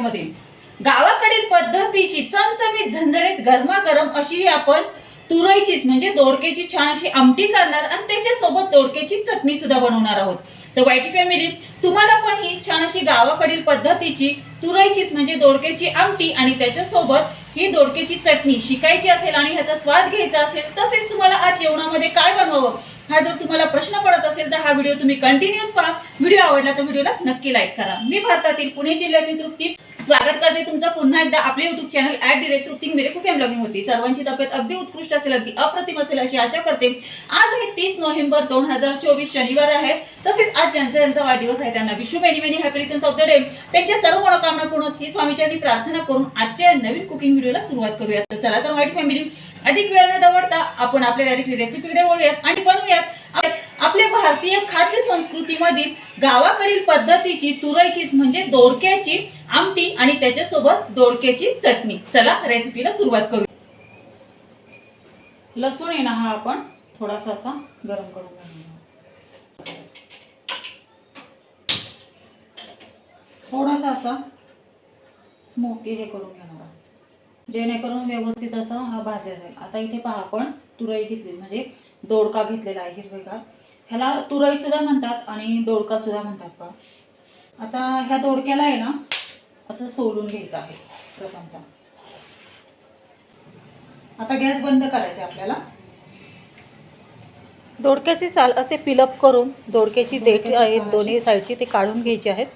व्हिडिओमध्ये गावाकडील पद्धतीची चमचमीत झणझणीत गरमागरम अशी ही आपण तुरईचीच म्हणजे दोडकेची छान अशी आमटी करणार आणि त्याच्यासोबत दोडकेची चटणी सुद्धा बनवणार आहोत. तर वाईटी फॅमिली तुम्हाला पण ही छान अशी गावाकडील पद्धतीची तुरईचीच म्हणजे दोडकेची आमटी आणि त्याच्यासोबत ही दोडकेची चटणी शिकायची असेल आणि ह्याचा स्वाद घ्यायचा असेल तसेच तुम्हाला आज जेवणामध्ये काय बनवावं हा जर तुम्हाला प्रश्न पडत असेल तर हा व्हिडिओ तुम्ही कंटिन्यूअस पहा. व्हिडिओ आवडला तर व्हिडिओला नक्की लाईक करा. मी भारतातील पुणे जिल्ह्यातील तृप्ती स्वागत करते तुमचं पुन्हा एकदा आपले YouTube channel at direct Trupti मेरे कुकिंग ब्लॉगिंग होती. सर्वांची तब्येत अगदी उत्कृष्ट असेल अगदी अप्रतिम असेल अशी आशा करते. आज आहे तीस नोव्हेंबर दोन हजार चोवीस शनिवार आहे. तसेच आज ज्यांचा ज्यांचा वाढदिवस आहे त्यांना wish many many happy returns of the day त्यांच्या सर्व मनोकामना पूर्ण ही स्वामीचरणी प्रार्थना करून आजच्या या नवीन कुकिंग व्हिडिओला सुरुवात करूयात. तर चला तर वाईट फॅमिली अधिक वेळ न दवडता आपण आपल्या डायरेक्टली रेसिपीकडे वळूयात आणि बनवूयात. आपल्या भारतीय खाद्य संस्कृतीमधील गावाकडील पद्धतीची तुरईचीच म्हणजे दोडक्याची आमटी आणि त्याच्यासोबत दोडक्याची चटणी. चला रेसिपीला सुरुवात करू. लसूण आहे ना हा आपण थोडासा असा गरम करून थोडासा असा स्मोकी हे करून घेणार जेणेकरून व्यवस्थित असा हा भाजला जाईल आता इथे पहा आपण तुरई घेतली म्हणजे दोडका घेतलेला आहे हिरवेगार. ह्याला तुरई सुद्धा म्हणतात आणि दोडका सुद्धा म्हणतात पहा आता ह्या दोडक्याला आहे ना असं सोलून घ्यायचं आहे प्रथमतः. आता गॅस बंद करायचा आपल्याला. दोडक्याचे साल असे फिलअप करून दोडक्याची देठ आहेत दोन्ही. साईडची ते काढून घ्यायचे आहेत.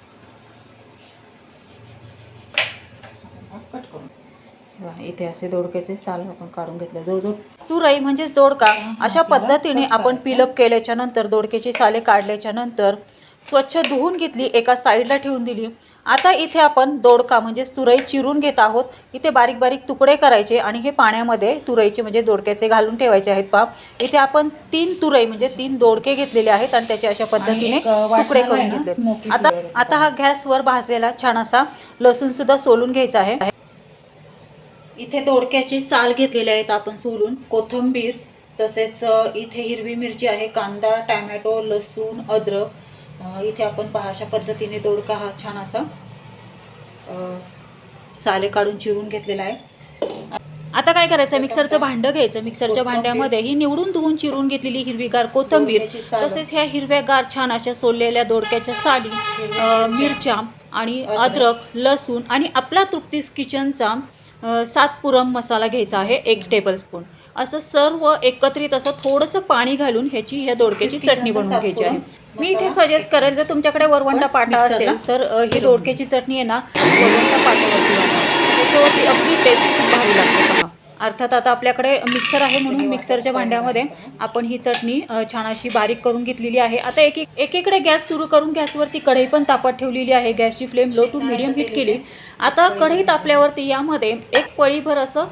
इथे असे दोडक्याचे साल आपण काढून घेतले. जवळजवळ तुरई म्हणजेच दोडका. अशा पद्धतीने आपण फिलअप केल्याच्यानंतर दोडक्याची साले काढल्याच्या नंतर स्वच्छ धुवून घेतली एका साईडला ठेवून दिली. आता इथे आपण दोडका म्हणजेच तुरई चिरून घेत आहोत. इथे बारीक बारीक तुकडे करायचे आणि हे पाण्यामध्ये तुरईचे म्हणजे दोडक्याचे घालून ठेवायचे आहेत पहा. इथे आपण तीन तुरई म्हणजे तीन दोडके घेतलेले आहेत आणि त्याचे अशा पद्धतीने तुकडे करून घेतले. आता. आता हा गॅसवर भाजलेला छान असा लसूण सुद्धा सोलून घ्यायचा आहे. इथे दोडक्याचे साल घेतलेले आहेत आपण सोलून कोथिंबीर तसेच इथे हिरवी मिरची आहे कांदा टॅमॅटो लसूण अद्रक इथे आपण पहा अशा पद्धतीने दोडका हा छान असा साले काढून चिरून घेतलेला आहे आता काय करायचं मिक्सरचं भांडं घ्यायचं मिक्सरच्या. भांड्यामध्ये ही निवडून धुवून चिरून घेतलेली हिरवीगार कोथिंबीर. तसेच ह्या हिरव्यागार छान अशा सोललेल्या दोडक्याच्या साली मिरच्या आणि अद्रक. अद्रक लसूण आणि आपला तृप्तीस किचनचा अ, सात पुरम मसाला घ्यायचा आहे एक टेबलस्पून असं सर्व एकत्रित असं थोडंसं पाणी घालून ह्याची ह्या दोडक्याची चटणी बनवून घ्यायची आहे. मी इथे. सजेस्ट करेल जर तुमच्याकडे वरवंटा पाटा असेल तर ही दोडक्याची चटणी आहे ना वरवंटा पाटावरती. त्याच्यावरती अगदी टेस्ट खूप भारी लागते. अर्थात आता आपल्याकडे मिक्सर आहे म्हणून मिक्सरच्या भांड्यामध्ये आपण ही चटणी छान अशी बारीक करून घेतलेली आहे. आता एक एक- एकीकडे गॅस सुरू करून गॅसवरती कढई पण तापत ठेवलेली आहे. गॅसची flame low to medium heat केली. आता कढई तापल्यावरती यामध्ये एक पळीभर असं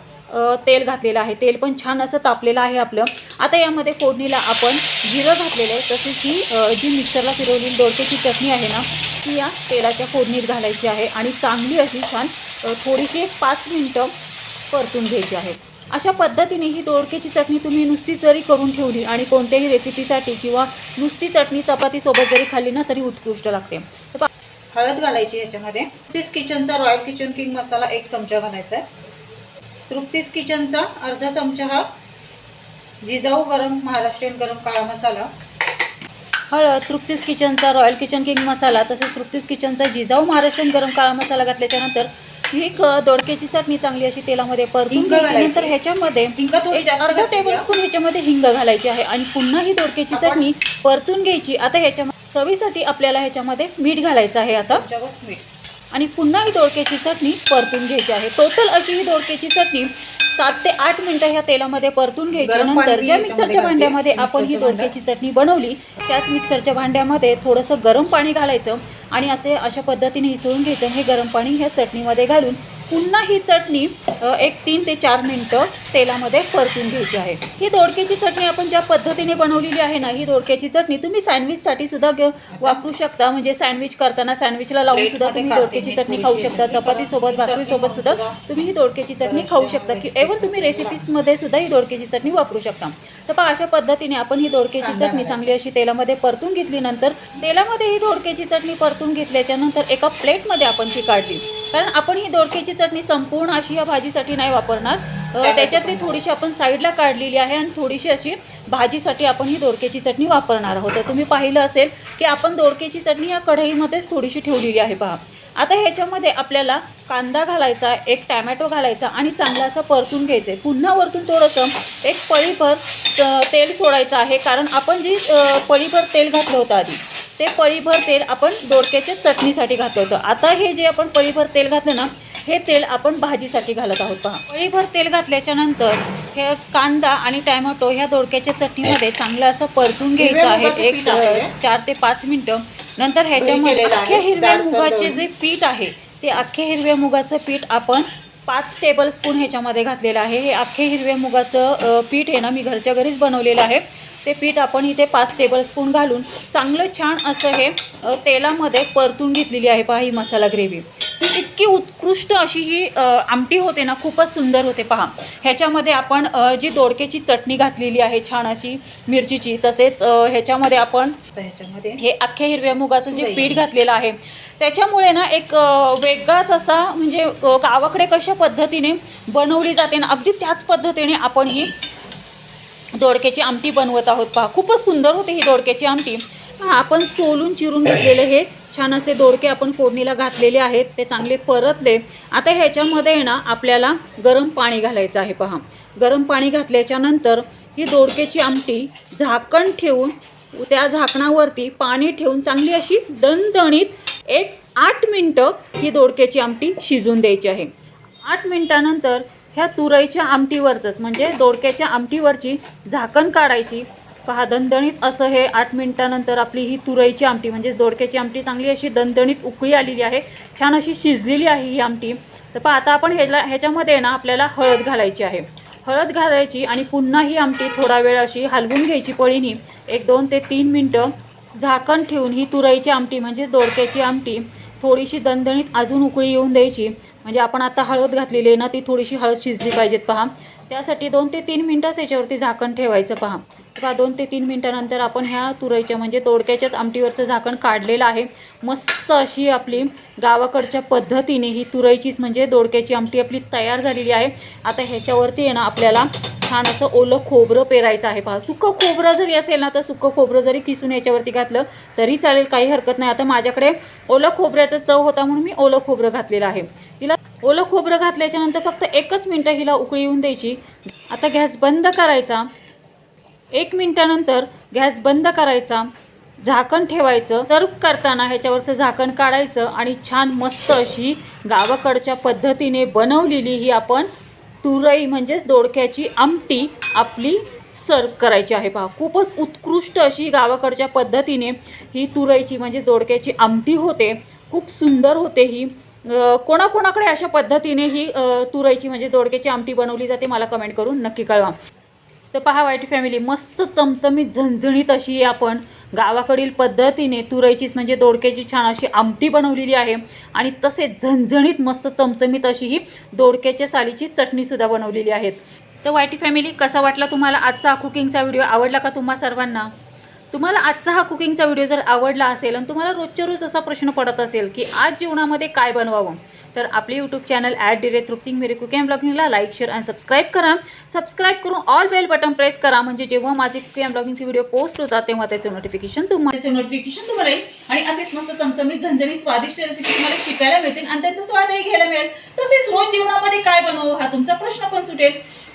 तेल घातलेलं आहे. तेल पण छान असं तापलेलं आहे आपलं. आता यामध्ये फोडणीला आपण जिरं घातलेलं आहे. तसेच ही जी मिक्सरला फिरवलेली दोडक्याची चटणी आहे ना ती या तेलाच्या फोडणीत घालायची आहे. आणि चांगली अशी छान थोडीशी एक पाच मिनटं परतून घ्यायची आहेत. अशा पद्धतीने ही दोडक्याची चटणी तुम्ही नुसती जरी करून ठेवली आणि कोणत्याही रेसिपीसाठी किंवा नुसती चटणी चपातीसोबत जरी खाल्ली ना तरी उत्कृष्ट लागते. तर हळद घालायची याच्यामध्ये. तृप्तीस किचनचा रॉयल किचन किंग मसाला एक चमचा घालायचा आहे. तृप्तीस किचनचा अर्धा चमचा हा जिजाऊ गरम महाराष्ट्रीयन गरम काळा मसाला. हळद तृप्तीस किचनचा रॉयल किचन किंग मसाला तसेच तृप्तीस किचनचा जिजाऊ महाराष्ट्रीयन गरम काळा मसाला घातल्याच्या नंतर ही दोडक्याची चटणी चांगली अशी तेलामध्ये परतून ह्याच्यामध्ये एक अर्धा टेबल. स्पून ह्याच्यामध्ये हिंग घालायची आहे. आणि पुन्हा ही दोडक्याची चटणी परतून घ्यायची. आता ह्याच्या चवीसाठी आपल्याला ह्याच्यामध्ये मीठ घालायचं आहे आता. आणि पुन्हा ही दोडक्याची चटणी परतून घ्यायची आहे. टोटल अशी ही दोडक्याची चटणी सात ते आठ मिनिटं ह्या तेलामध्ये परतून घ्यायची गरम नंतर ज्या मिक्सरच्या. भांड्यामध्ये आपण ही दोडक्याची चटणी बनवली त्याच मिक्सरच्या भांड्यामध्ये थोडंसं गरम पाणी घालायचं आणि असे अशा पद्धतीने हिसळून घ्यायचं हे गरम पाणी ह्या चटणीमध्ये घालून पुन्हा ही चटणी एक तीन ते चार मिनटं तेलामध्ये परतून घ्यायची आहे. ही दोडक्याची चटणी आपण ज्या पद्धतीने बनवलेली आहे ना ही दोडक्याची चटणी तुम्ही सँडविचसाठी सुद्धा वापरू शकता. म्हणजे सँडविच करताना सँडविचला लावून सुद्धा तुम्ही दोडक्याची चटणी खाऊ. शकता. चपातीसोबत भाकरीसोबत सुद्धा तुम्ही ही दोडक्याची चटणी खाऊ शकता. की एव्हन तुम्ही रेसिपीजमध्ये सुद्धा ही दोडक्याची चटणी वापरू शकता. तर पहा अशा पद्धतीने आपण ही दोडक्याची चटणी चांगली अशी तेलामध्ये परतून घेतली नंतर तेलामध्ये ही दोडक्याची चटणी परतून घेतल्याच्या नंतर एका प्लेटमध्ये आपण ती काढली. कारण आपण ही दोडक्याची चटणी संपूर्ण अशी या भाजीसाठी नाही वापरणार. त्याच्यातली थोडीशी आपण साईडला काढलेली आहे आणि थोडीशी अशी भाजीसाठी आपण ही दोडक्याची चटणी वापरणार आहोत. तर तुम्ही पाहिलं असेल की आपण दोडक्याची चटणी या कढईमध्येच थोडीशी ठेवलेली आहे पहा. आता ह्याच्यामध्ये आपल्याला कांदा घालायचा एक टॅमॅटो घालायचा आणि चांगलं असं परतून घ्यायचं. आहे पुन्हा वरतून थोडंसं एक पळीभर तेल सोडायचं आहे. कारण आपण जी पळीभर तेल घातलं होतं आधी ते पळीभर तेल आपण दोडक्याच्या चटणीसाठी घातलं होतं. आता हे जे आपण पळीभर तेल घातलं ना हे तेल आपण भाजीसाठी घालत आहोत पहा. पळीभर तेल घातल्याच्या नंतर हे कांदा आणि टॅमॅटो ह्या दोडक्याच्या चटणीमध्ये चांगलं असं परतून घ्यायचं आहे. एक चार ते पाच मिनटं. नंतर ह्याच्यामध्ये. अख्ख्या हिरव्या मुगाचे. जे पीठ आहे ते अख्खे हिरव्या मुगाचं पीठ आपण पाच टेबल स्पून ह्याच्यामध्ये घातलेलं आहे. हे अख्खे हिरव्या मुगाचं पीठ आहे ना मी घरच्या घरीच बनवलेलं आहे. ते पीठ आपण इथे पाच टेबल स्पून घालून चांगलं छान असं हे तेलामध्ये परतून घेतलेली आहे पहा ही मसाला ग्रेव्ही ही इतकी उत्कृष्ट अशी ही आमटी होते ना खूपच सुंदर होते पहा. ह्याच्यामध्ये आपण जी दोडक्याची चटणी घातलेली आहे छान अशी मिरचीची तसेच ह्याच्यामध्ये आपण ह्याच्यामध्ये हे अख्ख्या हिरव्या मुगाचं जे पीठ घातलेलं आहे त्याच्यामुळे ना एक वेगळाच असा म्हणजे गावाकडे कशा पद्धतीने बनवली जाते ना अगदी त्याच पद्धतीने आपण ही दोडक्याची आमटी बनवत आहोत पहा. खूपच सुंदर होते ही दोडक्याची आमटी. पहा आपण सोलून चिरून घेतलेले हे. छान असे दोडके आपण फोडणीला घातलेले आहेत. ते चांगले परतले. आता ह्याच्यामध्ये आहे ना आपल्याला गरम पाणी घालायचं आहे पहा. गरम पाणी घातल्याच्या नंतर ही दोडक्याची आमटी झाकण ठेवून त्या झाकणावरती पाणी ठेवून चांगली अशी दणदणीत एक आठ मिनटं ही दोडक्याची आमटी शिजून द्यायची आहे. आठ मिनटानंतर ह्या तुरईच्या आमटीवरचंच म्हणजे दोडक्याच्या आमटीवरची झाकण काढायची. पहा दणदणीत असं हे आठ मिनटानंतर आपली ही तुरईची आमटी म्हणजेच दोडक्याची आमटी चांगली अशी दणदणीत उकळी आलेली आहे. छान अशी शिजलेली आहे ही आमटी. तर पहा आता आपण ह्याला ह्याच्यामध्ये ना आपल्याला हळद घालायची आहे. हळद घालायची आणि पुन्हा ही आमटी थोडा वेळ अशी हलवून घ्यायची पळीनी. एक दोन ते तीन मिनटं झाकण ठेवून ही तुरईची आमटी म्हणजेच दोडक्याची आमटी थोडीशी दणदणीत अजून उकळी येऊन द्यायची. म्हणजे आपण आता हळद घातलेली आहे ना ती थोडीशी हळद शिजली पाहिजेत पहा. त्यासाठी दोन ते तीन मिनटंच याच्यावरती झाकण ठेवायचं पहा. किंवा दोन ते तीन मिनटानंतर आपण ह्या तुरईच्या म्हणजे तोडक्याच्याच आमटीवरचं झाकण काढलेलं आहे. मस्त अशी आपली गावाकडच्या पद्धतीने ही तुरईचीच म्हणजे दोडक्याची आमटी आपली तयार झालेली आहे. आता ह्याच्यावरती आहे ना आपल्याला छान असं ओलं खोबरं पेरायचं आहे. पहा सुकं खोबरं जरी असेल ना तर सुकं खोबरं जरी किसून याच्यावरती घातलं तरी चालेल काही हरकत नाही. आता माझ्याकडे ओलं खोबऱ्याचा चव होता म्हणून मी ओलं खोबरं घातलेलं आहे. हिला ओलं खोबरं घातल्याच्यानंतर फक्त एकच मिनटं हिला उकळी येऊन द्यायची. आता गॅस बंद करायचा. एक मिनटानंतर गॅस बंद करायचा झाकण ठेवायचं सर्व करताना ह्याच्यावरचं झाकण काढायचं आणि छान मस्त अशी गावाकडच्या पद्धतीने बनवलेली ही आपण तुरई म्हणजेच दोडक्याची आमटी आपली सर्व करायची आहे. पहा खूपच उत्कृष्ट अशी गावाकडच्या पद्धतीने ही तुरईची म्हणजेच दोडक्याची आमटी होते. खूप सुंदर होते ही. कोणाकोणाकडे अशा पद्धतीने ही तुरईची म्हणजे दोडक्याची आमटी बनवली जाते मला कमेंट करून नक्की कळवा. तर पहा वाईट फॅमिली मस्त चमचमीत झणझणीत अशी आपण गावाकडील पद्धतीने तुरईचीच म्हणजे दोडक्याची छान अशी आमटी बनवलेली आहे. आणि तसेच झणझणीत मस्त चमचमीत अशी ही दोडक्याच्या सालीची चटणीसुद्धा बनवलेली आहेत. तर वाईटी फॅमिली कसा वाटला तुम्हाला आजचा कुकिंगचा व्हिडिओ आवडला का तुम्हा सर्वांना? तुम्हाला आजचा हा कुकिंगचा व्हिडिओ जर आवडला असेल आणि तुम्हाला रोजच्या रोज असा प्रश्न पडत असेल की आज जीवनामध्ये काय बनवावं तर आपले यूट्यूब चॅनल ॲट डिरे तृप्तिंग मेरे कुकिंग ब्लॉगिंगला लाईक शेअर आणि सबस्क्राईब करा. सबस्क्राईब करून ऑल बेल बटन प्रेस करा. म्हणजे जेव्हा माझे कुकिंग ब्लॉगिंगचे व्हिडिओ पोस्ट होतात तेव्हा त्याचे नोटिफिकेशन तुम्हाला नोटिफिकेशन तुम्हाला येईल. आणि असेच मस्त चमचमीत झणझणीत स्वादिष्ट रेसिपी तुम्हाला शिकायला मिळतील आणि त्याचा स्वादही घ्यायला मिळेल. तसेच रोज जीवनामध्ये काय बनवू हा तुमचा प्रश्न पण सुटेल.